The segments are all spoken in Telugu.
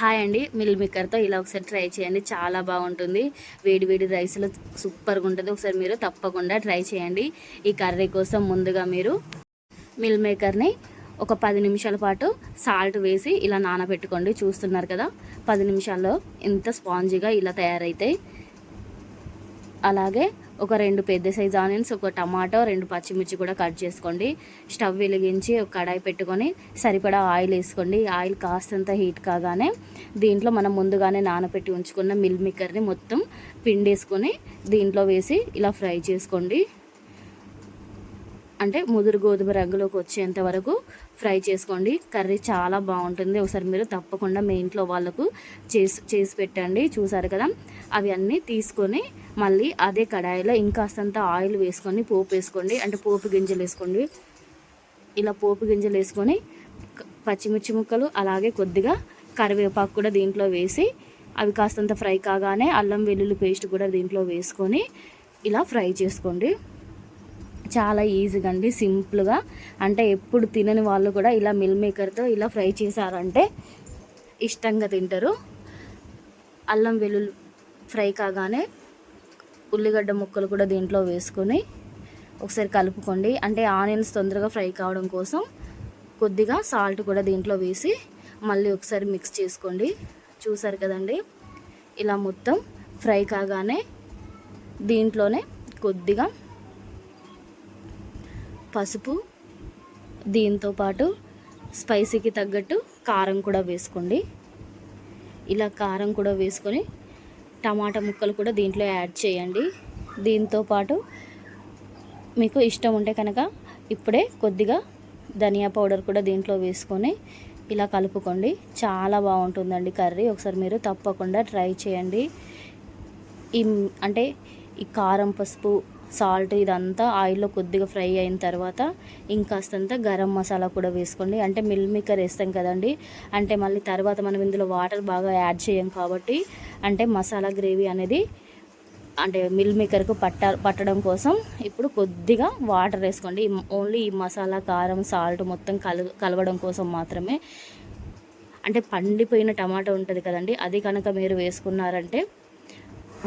హాయ్ అండి. మిల్ మేకర్తో ఇలా ఒకసారి ట్రై చేయండి. చాలా బాగుంటుంది. వేడి వేడి రైస్లో సూపర్గా ఉంటుంది. ఒకసారి మీరు తప్పకుండా ట్రై చేయండి. ఈ కర్రీ కోసం ముందుగా మీరు మిల్ మేకర్ని ఒక పది నిమిషాల పాటు సాల్ట్ వేసి ఇలా నానబెట్టుకోండి. చూస్తున్నారు కదా పది నిమిషాల్లో ఇంత స్పాంజీగా ఇలా తయారైతాయి అలాగే ఒక రెండు పెద్ద సైజ్ ఆనియన్స్ ఒక టమాటో రెండు పచ్చిమిర్చి కూడా కట్ చేసుకోండి. స్టవ్ వెలిగించి ఒక కడాయి పెట్టుకొని సరిపడా ఆయిల్ వేసుకోండి. ఆయిల్ కాస్తంత హీట్ కాగానే దీంట్లో మనం ముందుగానే నానబెట్టి ఉంచుకున్న మిల్ మిక్కర్ని మొత్తం పిండేసుకొని దీంట్లో వేసి ఇలా ఫ్రై చేసుకోండి. అంటే ముదురు గోధుమ రంగులోకి వచ్చేంత వరకు ఫ్రై చేసుకోండి. కర్రీ చాలా బాగుంటుంది. ఒకసారి మీరు తప్పకుండా మీ ఇంట్లో వాళ్ళకు చేసి చేసి పెట్టండి. చూసారు కదా? అవి అన్నీ తీసుకొని మళ్ళీ అదే కడాయిలో ఇంకాస్తంత ఆయిల్ వేసుకొని పోపు వేసుకోండి. అంటే పోపు గింజలు వేసుకోండి. ఇలా పోపు గింజలు వేసుకొని పచ్చిమిర్చి ముక్కలు అలాగే కొద్దిగా కరివేపాకు కూడా దీంట్లో వేసి అవి కాస్తంత ఫ్రై కాగానే అల్లం వెల్లుల్లి పేస్ట్ కూడా దీంట్లో వేసుకొని ఇలా ఫ్రై చేసుకోండి. చాలా ఈజీగా అండి సింపుల్గా అంటే ఎప్పుడు తినని వాళ్ళు కూడా ఇలా మిల్ మేకర్తో ఇలా ఫ్రై చేశారంటే ఇష్టంగా తింటారు. అల్లం వెల్లుల్లి ఫ్రై కాగానే ఉల్లిగడ్డ ముక్కలు కూడా దీంట్లో వేసుకొని ఒకసారి కలుపుకోండి. అంటే ఆనియన్స్ తొందరగా ఫ్రై కావడం కోసం కొద్దిగా సాల్ట్ కూడా దీంట్లో వేసి మళ్ళీ ఒకసారి మిక్స్ చేసుకోండి. చూసారు కదండి? ఇలా మొత్తం ఫ్రై కాగానే దీంట్లోనే కొద్దిగా పసుపు దీంతో పాటు స్పైసీకి తగ్గట్టు కారం కూడా వేసుకోండి. ఇలా కారం కూడా వేసుకొని టమాటా ముక్కలు కూడా దీంట్లో యాడ్ చేయండి. దీంతో పాటు మీకు ఇష్టం ఉంటే కనుక ఇప్పుడే కొద్దిగా ధనియా పౌడర్ కూడా దీంట్లో వేసుకొని ఇలా కలుపుకోండి. చాలా బాగుంటుందండి కర్రీ. ఒకసారి మీరు తప్పకుండా ట్రై చేయండి. ఈ అంటే ఈ కారం పసుపు సాల్ట్ ఇదంతా ఆయిల్లో కొద్దిగా ఫ్రై అయిన తర్వాత ఇంకాస్తంత గరం మసాలా కూడా వేసుకోండి. అంటే మిల్ మేకర్ వేస్తాం కదండి. అంటే మళ్ళీ తర్వాత మనం ఇందులో వాటర్ బాగా యాడ్ చేయం కాబట్టి అంటే మసాలా గ్రేవీ అనేది అంటే మిల్ మేకర్కు పట్ట పట్టడం కోసం ఇప్పుడు కొద్దిగా వాటర్ వేసుకోండి. ఓన్లీ ఈ మసాలా కారం సాల్ట్ మొత్తం కల కలవడం కోసం మాత్రమే. అంటే పండిపోయిన టమాటా ఉంటుంది కదండి అది కనుక మీరు వేసుకున్నారంటే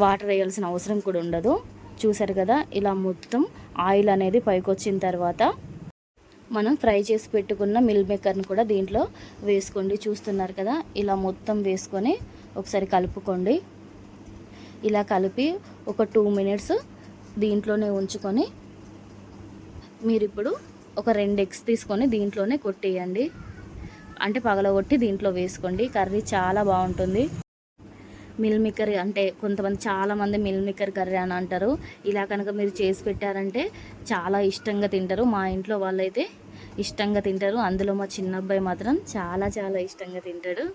వాటర్ వేయాల్సిన అవసరం కూడా ఉండదు. చూసారు కదా ఇలా మొత్తం ఆయిల్ అనేది పైకి వచ్చిన తర్వాత మనం ఫ్రై చేసి పెట్టుకున్న మిల్ మేకర్ని కూడా దీంట్లో వేసుకోండి. చూస్తున్నారు కదా ఇలా మొత్తం వేసుకొని ఒకసారి కలుపుకోండి. ఇలా కలిపి ఒక టూ మినిట్స్ దీంట్లోనే ఉంచుకొని మీరు ఇప్పుడు ఒక రెండు ఎగ్స్ తీసుకొని దీంట్లోనే కొట్టేయండి. అంటే పగలగొట్టి దీంట్లో వేసుకోండి. కర్రీ చాలా బాగుంటుంది. మిల్ మేకర్ అంటే కొంతమంది చాలామంది మిల్ మేకర్ కర్రీ అని అంటారు. ఇలా కనుక మీరు చేసి పెట్టారంటే చాలా ఇష్టంగా తింటారు. మా ఇంట్లో వాళ్ళైతే ఇష్టంగా తింటారు. అందులో మా చిన్న అబ్బాయి మాత్రం చాలా చాలా ఇష్టంగా తింటాడు.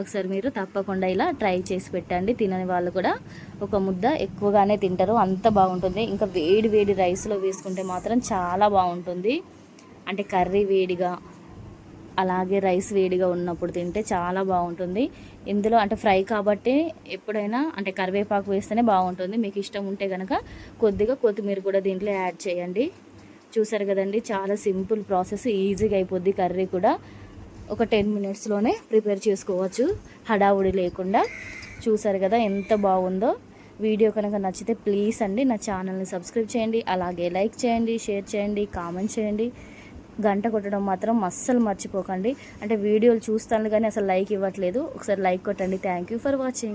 ఒకసారి మీరు తప్పకుండా ఇలా ట్రై చేసి పెట్టండి. తినని వాళ్ళు కూడా ఒక ముద్ద ఎక్కువగానే తింటారు. అంత బాగుంటుంది. ఇంకా వేడి వేడి రైస్లో వేసుకుంటే మాత్రం చాలా బాగుంటుంది. అంటే కర్రీ వేడిగా అలాగే రైస్ వేడిగా ఉన్నప్పుడు తింటే చాలా బాగుంటుంది. ఇందులో అంటే ఫ్రై కాబట్టి ఎప్పుడైనా అంటే కరివేపాకు వేస్తేనే బాగుంటుంది. మీకు ఇష్టం ఉంటే కనుక కొద్దిగా కొత్తిమీర కూడా దీంట్లో యాడ్ చేయండి. చూసారు కదండి చాలా సింపుల్ ప్రాసెస్ ఈజీగా అయిపోద్ది కర్రీ కూడా. ఒక టెన్ మినిట్స్లోనే ప్రిపేర్ చేసుకోవచ్చు. హడావుడి లేకుండా. చూసారు కదా ఎంత బాగుందో. వీడియో కనుక నచ్చితే ప్లీజ్ అండి నా ఛానల్ని సబ్స్క్రైబ్ చేయండి. అలాగే లైక్ చేయండి షేర్ చేయండి కామెంట్ చేయండి. గంట కొట్టడం మాత్రం అస్సలు మర్చిపోకండి. అంటే వీడియోలు చూస్తాను కానీ అసలు లైక్ ఇవ్వట్లేదు. ఒకసారి లైక్ కొట్టండి. Thank you for watching